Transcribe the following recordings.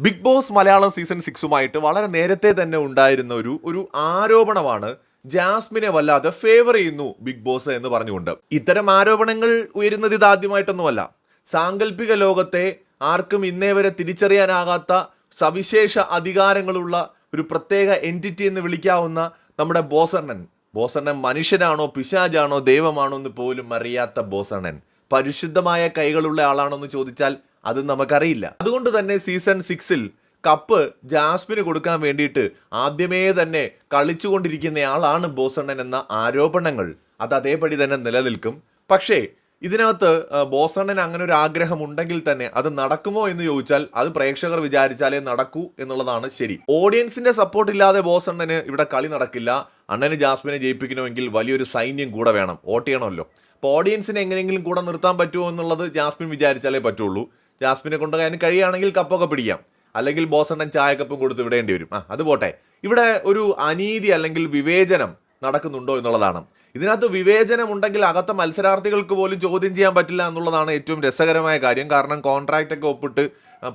Big boss Malayalam season സിക്സുമായിട്ട് വളരെ നേരത്തെ തന്നെ ഉണ്ടായിരുന്ന ഒരു ഒരു ആരോപണമാണ് ജാസ്മിനെ വല്ലാതെ ഫേവർ ചെയ്യുന്നു ബിഗ് ബോസ് എന്ന് പറഞ്ഞുകൊണ്ട്. ഇത്തരം ആരോപണങ്ങൾ ഉയരുന്നത് ഇതാദ്യമായിട്ടൊന്നുമല്ല സാങ്കല്പിക ലോകത്തെ ആർക്കും ഇന്നേ വരെ തിരിച്ചറിയാനാകാത്ത സവിശേഷ അധികാരങ്ങളുള്ള ഒരു പ്രത്യേക എന്റിറ്റി എന്ന് വിളിക്കാവുന്ന നമ്മുടെ ബോസണ്ണൻ. ബോസണ്ണൻ മനുഷ്യനാണോ പിശാജാണോ ദൈവമാണോ എന്ന് പോലും അറിയാത്ത ബോസണ്ണൻ. പരിശുദ്ധമായ കൈകളുള്ള ആളാണോ എന്ന് ചോദിച്ചാൽ അത് നമുക്കറിയില്ല. അതുകൊണ്ട് തന്നെ സീസൺ സിക്സിൽ കപ്പ് ജാസ്മിന് കൊടുക്കാൻ വേണ്ടിയിട്ട് ആദ്യമേ തന്നെ കളിച്ചുകൊണ്ടിരിക്കുന്ന ആളാണ് ബോസണ്ണൻ എന്ന ആരോപണങ്ങൾ. അത് അതേപടി തന്നെ നിലനിൽക്കും. പക്ഷേ ഇതിനകത്ത് ബോസണ്ണൻ അങ്ങനെ ഒരു ആഗ്രഹം ഉണ്ടെങ്കിൽ തന്നെ അത് നടക്കുമോ എന്ന് ചോദിച്ചാൽ അത് പ്രേക്ഷകർ വിചാരിച്ചാലേ നടക്കൂ എന്നുള്ളതാണ് ശരി. ഓഡിയൻസിന്റെ സപ്പോർട്ട് ഇല്ലാതെ ബോസണ്ണന് ഇവിടെ കളി നടക്കില്ല. അണ്ണന് ജാസ്മിനെ ജയിപ്പിക്കണമെങ്കിൽ വലിയൊരു സൈന്യം കൂടെ വേണം. വോട്ട് ചെയ്യണമല്ലോ. അപ്പോൾ ഓഡിയൻസിനെ എങ്ങനെയെങ്കിലും കൂടെ നിർത്താൻ പറ്റുമോ എന്നുള്ളത് ജാസ്മിൻ വിചാരിച്ചാലേ പറ്റുള്ളൂ. ജാസ്മിനെ കൊണ്ട് അതിന് കഴിയുകയാണെങ്കിൽ കപ്പൊക്കെ പിടിക്കാം. അല്ലെങ്കിൽ ബോസണ്ണൻ ചായക്കപ്പും കൊടുത്ത് വിടേണ്ടി വരും. ആ അത് പോട്ടെ. ഇവിടെ ഒരു അനീതി അല്ലെങ്കിൽ വിവേചനം നടക്കുന്നുണ്ടോ എന്നുള്ളതാണ്. ഇതിനകത്ത് വിവേചനം ഉണ്ടെങ്കിൽ അകത്തെ മത്സരാർത്ഥികൾക്ക് പോലും ചോദ്യം ചെയ്യാൻ പറ്റില്ല എന്നുള്ളതാണ് ഏറ്റവും രസകരമായ കാര്യം. കാരണം കോൺട്രാക്റ്റൊക്കെ ഒപ്പിട്ട്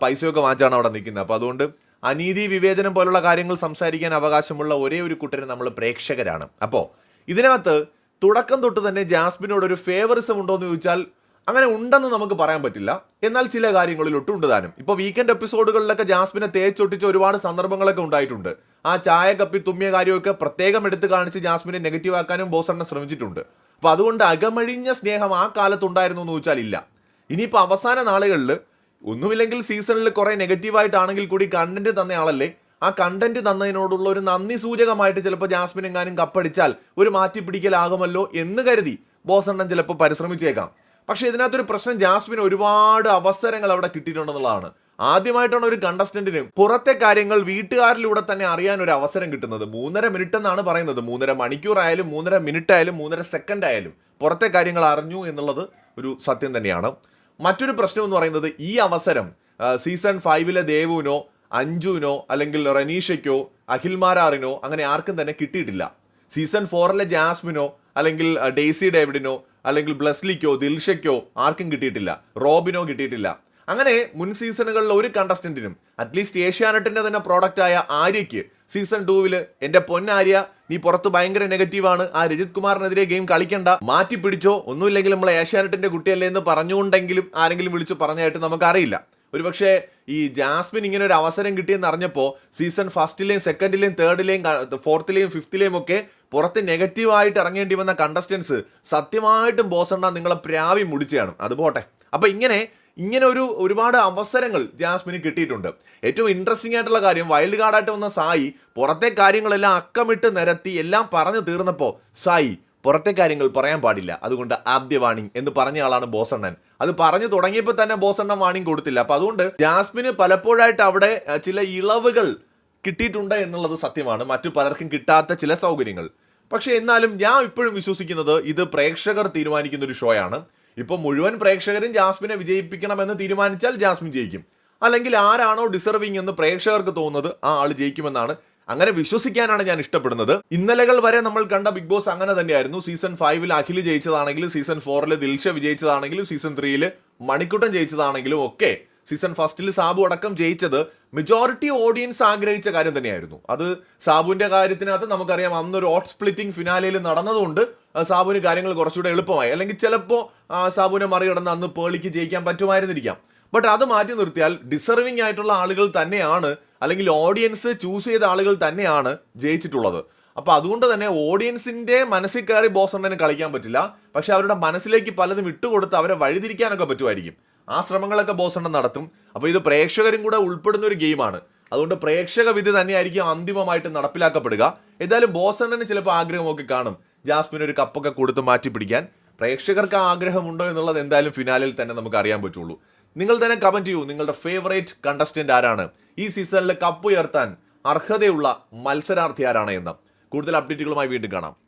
പൈസയൊക്കെ വാങ്ങിച്ചാണ് അവിടെ നിൽക്കുന്നത്. അപ്പോൾ അതുകൊണ്ട് അനീതി വിവേചനം പോലുള്ള കാര്യങ്ങൾ സംസാരിക്കാൻ അവകാശമുള്ള ഒരേ ഒരു കൂട്ടര് നമ്മൾ പ്രേക്ഷകരാണ്. അപ്പോൾ ഇതിനകത്ത് തുടക്കം തൊട്ട് തന്നെ ജാസ്മിനോട് ഒരു ഫേവറിസം ഉണ്ടോ എന്ന് ചോദിച്ചാൽ അങ്ങനെ ഉണ്ടെന്ന് നമുക്ക് പറയാൻ പറ്റില്ല. എന്നാൽ ചില കാര്യങ്ങളിലൊട്ട് ഉണ്ട് താനും. ഇപ്പോൾ വീക്കെൻഡ് എപ്പിസോഡുകളിലൊക്കെ ജാസ്മിനെ തേച്ചൊട്ടിച്ച ഒരുപാട് സന്ദർഭങ്ങളൊക്കെ ഉണ്ടായിട്ടുണ്ട്. ആ ചായ കപ്പി തുമ്മിയ കാര്യമൊക്കെ പ്രത്യേകം എടുത്ത് കാണിച്ച് ജാസ്മിനെ നെഗറ്റീവ് ആക്കാനും ബോസണ്ണ ശ്രമിച്ചിട്ടുണ്ട്. അപ്പോൾ അതുകൊണ്ട് അകമഴിഞ്ഞ സ്നേഹം ആ കാലത്തുണ്ടായിരുന്നു എന്ന് ചോദിച്ചാൽ ഇല്ല. ഇനിയിപ്പോൾ അവസാന നാളുകളിൽ ഒന്നുമില്ലെങ്കിൽ സീസണിൽ കുറെ നെഗറ്റീവായിട്ടാണെങ്കിൽ കൂടി കണ്ടന്റ് തന്ന ആളല്ലേ? ആ കണ്ടന്റ് തന്നതിനോടുള്ള ഒരു നന്ദി സൂചകമായിട്ട് ചിലപ്പോൾ ജാസ്മിൻ എങ്ങാനും കപ്പടിച്ചാൽ ഒരു മാറ്റി പിടിക്കലാകുമല്ലോ എന്ന് കരുതി ബോസണ്ണൻ ചിലപ്പോൾ പരിശ്രമിച്ചേക്കാം. പക്ഷേ ഇതിനകത്തൊരു പ്രശ്നം ജാസ്മിന് ഒരുപാട് അവസരങ്ങൾ അവിടെ കിട്ടിയിട്ടുണ്ടെന്നുള്ളതാണ്. ആദ്യമായിട്ടാണ് ഒരു കണ്ടസ്റ്റന്റിന് പുറത്തെ കാര്യങ്ങൾ വീട്ടുകാരിലൂടെ തന്നെ അറിയാൻ ഒരു അവസരം കിട്ടുന്നത്. മൂന്നര മിനിറ്റ് എന്നാണ് പറയുന്നത്. മൂന്നര മണിക്കൂർ ആയാലും മൂന്നര മിനിറ്റ് ആയാലും മൂന്നര സെക്കൻഡ് ആയാലും പുറത്തെ കാര്യങ്ങൾ അറിഞ്ഞു എന്നുള്ളത് ഒരു സത്യം തന്നെയാണ്. മറ്റൊരു പ്രശ്നം എന്ന് പറയുന്നത് ഈ അവസരം സീസൺ ഫൈവിലെ ദേവുവിനോ അഞ്ജുവിനോ അല്ലെങ്കിൽ റനീഷയ്ക്കോ അഖിൽമാരാറിനോ അങ്ങനെ ആർക്കും തന്നെ കിട്ടിയിട്ടില്ല. സീസൺ ഫോറിലെ ജാസ്മിനോ അല്ലെങ്കിൽ ഡെയ്സി ഡേവിഡിനോ അല്ലെങ്കിൽ ബ്ലസ്ലിക്കോ ദിൽഷയ്ക്കോ ആർക്കും കിട്ടിയിട്ടില്ല. റോബിനോ കിട്ടിയിട്ടില്ല. അങ്ങനെ മുൻ സീസണുകളിൽ ഒരു കണ്ടസ്റ്റന്റിനും അറ്റ്ലീസ്റ്റ് ഏഷ്യാനെറ്റിന്റെ തന്നെ പ്രോഡക്റ്റ് ആയ ആര്യയ്ക്ക് സീസൺ ടൂവിൽ എന്റെ പൊന്നാര്യ നീ പുറത്ത് ഭയങ്കര നെഗറ്റീവാണ് ആ രജിത് കുമാറിനെതിരെ ഗെയിം കളിക്കണ്ട. മാറ്റി പിടിച്ചോ. ഒന്നുമില്ലെങ്കിൽ നമ്മൾ ഏഷ്യാനെറ്റിന്റെ കുട്ടിയല്ലേ എന്ന് പറഞ്ഞുകൊണ്ടെങ്കിലും ആരെങ്കിലും വിളിച്ചു പറഞ്ഞായിട്ട് നമുക്കറിയില്ല. ഒരുപക്ഷെ ഈ ജാസ്മിൻ ഇങ്ങനെ ഒരു അവസരം കിട്ടിയെന്ന് അറിഞ്ഞപ്പോൾ സീസൺ ഫസ്റ്റിലെയും സെക്കൻഡിലെയും തേർഡിലെയും ഫോർത്തിലെയും ഫിഫ്തിലെയും ഒക്കെ പുറത്ത് നെഗറ്റീവായിട്ട് ഇറങ്ങേണ്ടി വന്ന കണ്ടസ്റ്റൻസ് സത്യമായിട്ടും ബോസണ്ണ നിങ്ങളെ പ്രാവി മുടിച്ചാണ് അത് പോട്ടെ. അപ്പോൾ ഇങ്ങനെ ഇങ്ങനെ ഒരു ഒരുപാട് അവസരങ്ങൾ ജാസ്മിന് കിട്ടിയിട്ടുണ്ട്. ഏറ്റവും ഇൻട്രസ്റ്റിംഗ് ആയിട്ടുള്ള കാര്യം വൈൽഡ് കാർഡായിട്ട് വന്ന സായി പുറത്തെ കാര്യങ്ങളെല്ലാം അക്കമിട്ട് നിരത്തി എല്ലാം പറഞ്ഞു തീർന്നപ്പോൾ സായി പുറത്തെ കാര്യങ്ങൾ പറയാൻ പാടില്ല. അതുകൊണ്ട് ആദ്യ വാണിംഗ് എന്ന് പറഞ്ഞ ആളാണ് ബോസണ്ണൻ. അത് പറഞ്ഞു തുടങ്ങിയപ്പോൾ തന്നെ ബോസണ്ണൻ വാണിംഗ് കൊടുത്തില്ല. അപ്പൊ അതുകൊണ്ട് ജാസ്മിന് പലപ്പോഴായിട്ട് അവിടെ ചില ഇളവുകൾ കിട്ടിയിട്ടുണ്ട് എന്നുള്ളത് സത്യമാണ്. മറ്റു പലർക്കും കിട്ടാത്ത ചില സൗകര്യങ്ങൾ. പക്ഷേ എന്നാലും ഞാൻ ഇപ്പോഴും വിശ്വസിക്കുന്നത് ഇത് പ്രേക്ഷകർ തീരുമാനിക്കുന്ന ഒരു ഷോയാണ് ഇപ്പൊ മുഴുവൻ പ്രേക്ഷകരും ജാസ്മിനെ വിജയിപ്പിക്കണമെന്ന് തീരുമാനിച്ചാൽ ജാസ്മിൻ ജയിക്കും. അല്ലെങ്കിൽ ആരാണോ ഡിസർവിങ് എന്ന് പ്രേക്ഷകർക്ക് തോന്നുന്നത് ആ ആൾ ജയിക്കുമെന്നാണ് അങ്ങനെ വിശ്വസിക്കാനാണ് ഞാൻ ഇഷ്ടപ്പെടുന്നത്. ഇന്നലകൾ വരെ നമ്മൾ കണ്ട ബിഗ് ബോസ് അങ്ങനെ തന്നെയായിരുന്നു. സീസൺ ഫൈവിൽ അഖിൽ ജയിച്ചതാണെങ്കിലും സീസൺ ഫോറിൽ ദിൽഷ വിജയിച്ചതാണെങ്കിലും സീസൺ ത്രീയിൽ മണിക്കുട്ടൻ ജയിച്ചതാണെങ്കിലും ഒക്കെ സീസൺ ഫസ്റ്റിൽ സാബു അടക്കം ജയിച്ചത് മെജോറിറ്റി ഓഡിയൻസ് ആഗ്രഹിച്ച കാര്യം തന്നെയായിരുന്നു. അത് സാബുവിന്റെ കാര്യത്തിനകത്ത് നമുക്കറിയാം അന്നൊരു ഓട്ട് സ്പ്ലിറ്റിംഗ് ഫിനാലയിൽ നടന്നതുകൊണ്ട് സാബുവിന് കാര്യങ്ങൾ കുറച്ചുകൂടെ എളുപ്പമായി. അല്ലെങ്കിൽ ചിലപ്പോൾ സാബുവിനെ മറികടന്ന് അന്ന് പേളിക്ക് ജയിക്കാൻ പറ്റുമായിരുന്നിരിക്കാം. ബട്ട് അത് മാറ്റി നിർത്തിയാൽ ഡിസർവിംഗ് ആയിട്ടുള്ള ആളുകൾ തന്നെയാണ് അല്ലെങ്കിൽ ഓഡിയൻസ് ചൂസ് ചെയ്ത ആളുകൾ തന്നെയാണ് ജയിച്ചിട്ടുള്ളത്. അപ്പോൾ അതുകൊണ്ട് തന്നെ ഓഡിയൻസിന്റെ മനസ്സിൽ കയറി ബോസണ്ണന് കളിക്കാൻ പറ്റില്ല. പക്ഷേ അവരുടെ മനസ്സിലേക്ക് പലതും ഇട്ടുകൊടുത്ത് അവരെ വഴിതിരിക്കാനൊക്കെ പറ്റുമായിരിക്കും. ആ ശ്രമങ്ങളൊക്കെ ബോസണ്ണൻ നടത്തും. അപ്പോൾ ഇത് പ്രേക്ഷകരും കൂടെ ഉൾപ്പെടുന്ന ഒരു ഗെയിമാണ് അതുകൊണ്ട് പ്രേക്ഷക വിധി തന്നെയായിരിക്കും അന്തിമമായിട്ട് നടപ്പിലാക്കപ്പെടുക. ഏതായാലും ബോസണ്ണന് ചിലപ്പോൾ ആഗ്രഹമൊക്കെ കാണും. ജാസ്മിൻ ഒരു കപ്പൊക്കെ കൊടുത്ത് മാറ്റി പിടിക്കാൻ പ്രേക്ഷകർക്ക് ആഗ്രഹമുണ്ടോ എന്നുള്ളത് എന്തായാലും ഫിനാലിൽ തന്നെ നമുക്ക് അറിയാൻ പറ്റുള്ളൂ. നിങ്ങൾ തന്നെ കമന്റ് ചെയ്യൂ. നിങ്ങളുടെ ഫേവറേറ്റ് കണ്ടസ്റ്റന്റ് ആരാണ്? ഈ സീസണിൽ കപ്പ് ഉയർത്താൻ അർഹതയുള്ള മത്സരാർത്ഥി ആരാണ് എന്ന്. കൂടുതൽ അപ്ഡേറ്റുകളുമായി വീണ്ടും കാണാം.